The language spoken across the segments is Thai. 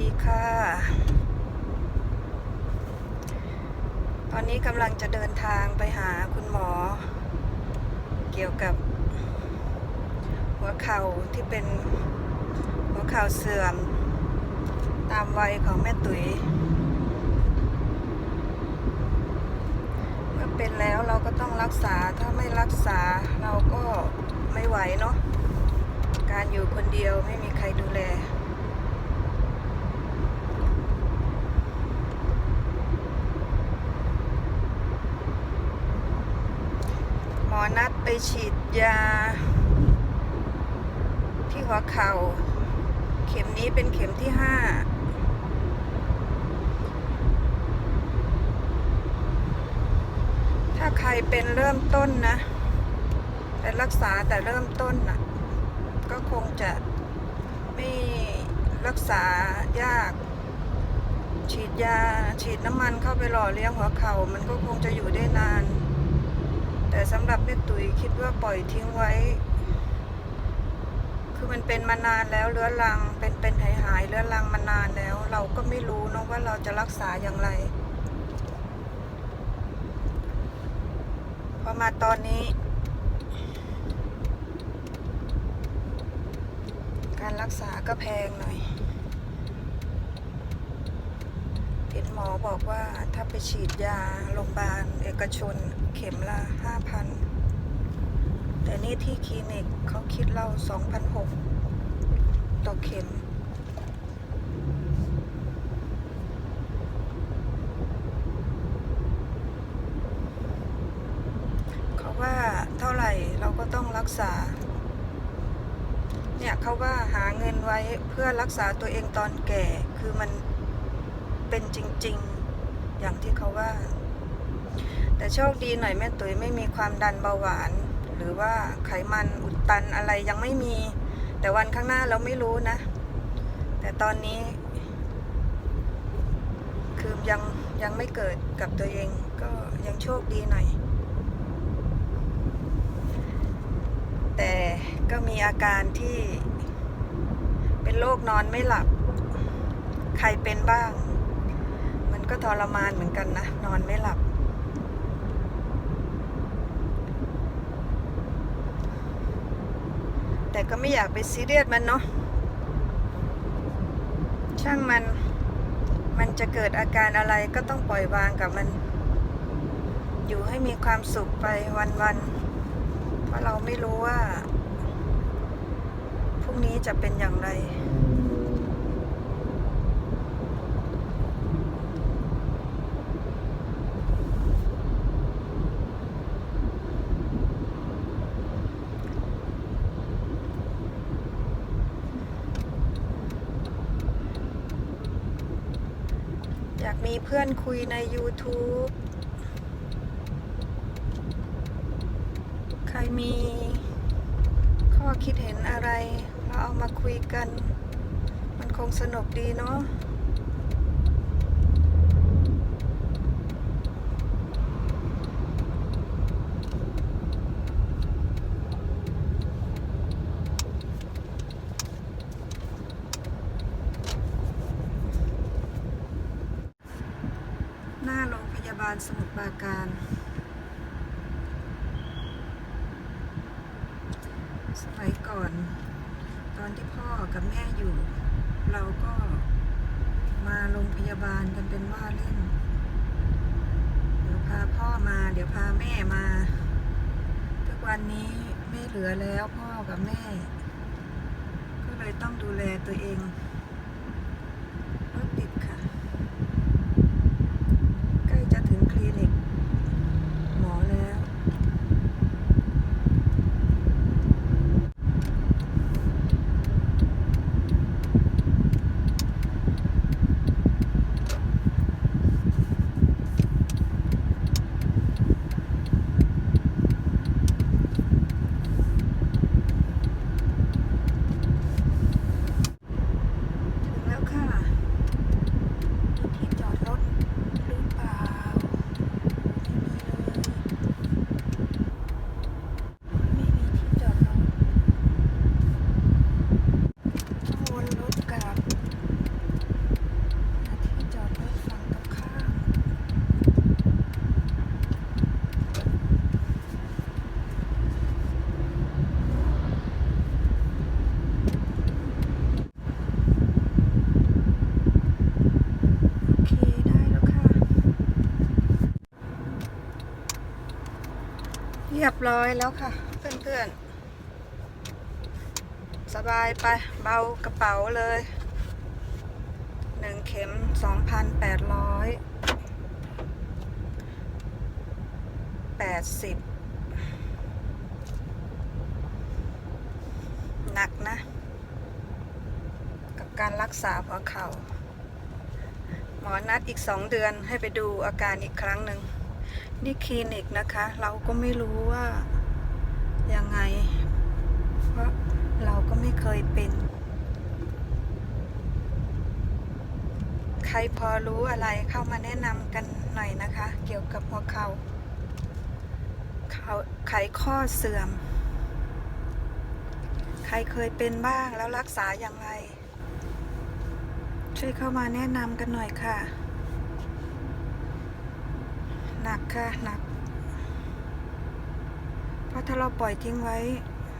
ดีค่ะ ตอนนี้กำลังจะเดินทางไปหาคุณหมอ เกี่ยวกับ หัวเข่าที่เป็นหัวเข่าเสื่อม ตามวัยของแม่ตุ๋ย เมื่อเป็นแล้วเราก็ต้องรักษา ถ้าไม่รักษาเราก็ไม่ไหวเนาะ การอยู่คนเดียวไม่มีใครดูแล หมอนัดไป ฉีดยา ที่หัวเข่า เข็มนี้เป็นเข็มที่ห้าถ้าใครเป็นเริ่มต้นนะแต่รักษาแต่เริ่มต้นนะก็คงจะไม่รักษายาก ฉีดยาฉีดน้ำมันเข้าไปหล่อเลี้ยงหัวเขา่ามันก็คงจะอยู่ได้นาน แต่สำหรับแม่ตุ๋ยคิดว่าปล่อยทิ้งไว้ คือมันเป็นมานานแล้วเรื้อรังเป็นเป็นหายหายเรื้อรังมานานแล้ว เราก็ไม่รู้นอะว่าเราจะรักษาอย่างไรพอมาตอนนี้ การรักษาก็แพงหน่อย เห็นหมอบอกว่าถ้าไปฉีดยาโรงพยาบาลเอกชนเข็มละห้าพันแต่นี่ที่คลินิกเขาคิดเราสองพันหกต่อเข็มเขาว่าเท่าไหร่เราก็ต้องรักษา เนี่ยเขาว่าหาเงินไว้เพื่อรักษาตัวเองตอนแก่คือมัน เป็นจริง ๆ อย่างที่เขาว่า แต่โชคดีหน่อยแม่ตุ๋ยไม่มีความดันเบาหวาน หรือว่าไขมันอุดตันอะไรยังไม่มี แต่วันข้างหน้าเราไม่รู้นะ แต่ตอนนี้ คือยังยังไม่เกิดกับตัวเองก็ยังโชคดีหน่อย แต่ก็มีอาการที่เป็นโรคนอนไม่หลับ ใครเป็นบ้าง ก็ทรมานเหมือนกันนะ นอนไม่หลับ แต่ก็ไม่อยากไปซีเรียสมันเนาะช่างมัน มันจะเกิดอาการอะไรก็ต้องปล่อยวางกับมัน อยู่ให้มีความสุขไปวันๆเพราะเราไม่รู้ว่าพรุ่งนี้จะเป็นอย่างไร อยาก มีเพื่อนคุยใน YouTube ใครมีข้อคิดเห็นอะไร เราเอามาคุยกัน มันคงสนุกดีเนาะ หน้าโรงพยาบาล สมุทรปราการ สมัยก่อน ตอนที่พ่อกับแม่อยู่ เราก็มาโรงพยาบาลกันเป็นว่าเล่น เดี๋ยวพาพ่อมา เดี๋ยวพาแม่มา ทุกวันนี้ไม่เหลือแล้วพ่อกับแม่ ก็เลยต้องดูแลตัวเองรถติดค่ะ ใกล้จะถึงคลินิก หมอแล้ว น รียบร้อยแล้วค่ะ เพื่อนๆ สบายไปเบากระเป๋าเลยหนึ่งเข็มสองพันแปดร้อยแปดสิบหนักนะ กับการรักษาหัวเข่าหมอนัดอีกสองเดือนให้ไปดูอาการอีกครั้งหนึ่ง นี่คลินิกนะคะ เราก็ไม่รู้ว่ายังไง เพราะเราก็ไม่เคยเป็น ใครพอรู้อะไรเข้ามาแนะนำกันหน่อยนะคะ เกี่ยวกับหัวเข่าเขาไขข้อเสื่อม ใครเคยเป็นบ้างแล้วรักษาอย่างไร ช่วยเข้ามาแนะนำกันหน่อยค่ะ หนักค่ะหนัก เพราะถ้าเราปล่อยทิ้งไว้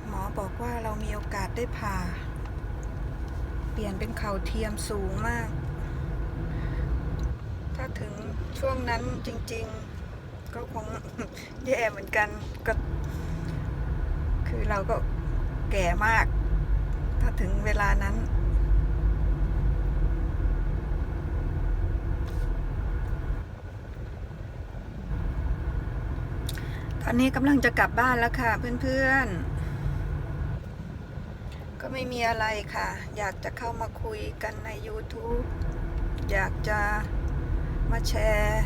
หมอบอกว่าเรามีโอกาสได้ผ่า เปลี่ยนเป็นเข่าเทียมสูงมาก ถ้าถึงช่วงนั้นจริง ๆ ก็คงแย่เหมือนกันก็คือเราก็แก่มาก ถ้าถึงเวลานั้น ตอนนี้กำลังจะกลับบ้านแล้วค่ะเพื่อนๆ ก็ไม่มีอะไรค่ะ อยากจะเข้ามาคุยกันใน YouTube อยากจะมาแชร์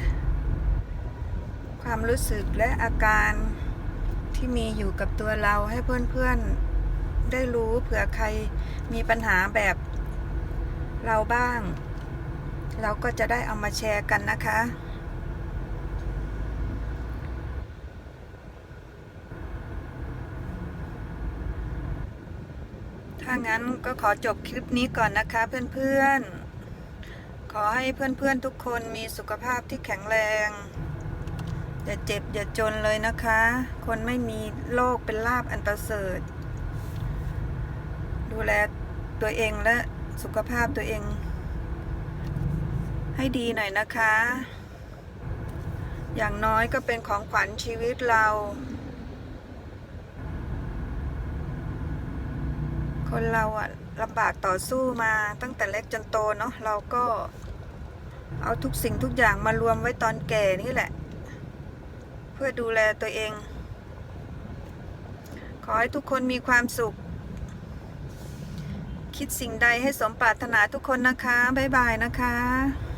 ความรู้สึกและอาการที่มีอยู่กับตัวเราให้เพื่อนๆ ได้รู้เผื่อใครมีปัญหาแบบเราบ้าง เราก็จะได้เอามาแชร์กันนะคะ ถ้างั้นก็ขอจบคลิปนี้ก่อนนะคะเพื่อนๆ ขอให้เพื่อนๆทุกคนมีสุขภาพที่แข็งแรง อย่าเจ็บอย่าจนเลยนะคะ คนไม่มีโรคเป็นลาบอันประเสริฐ ดูแลตัวเองและสุขภาพตัวเอง ให้ดีหน่อยนะคะ อย่างน้อยก็เป็นของขวัญชีวิตเรา คนเราอะลำบากต่อสู้มาตั้งแต่เล็กจนโตเนาะเราก็เอาทุกสิ่งทุกอย่างมารวมไว้ตอนแก่นี่แหละ เพื่อดูแลตัวเอง ขอให้ทุกคนมีความสุข คิดสิ่งใดให้สมปรารถนาทุกคนนะคะ บ๊ายบายนะคะ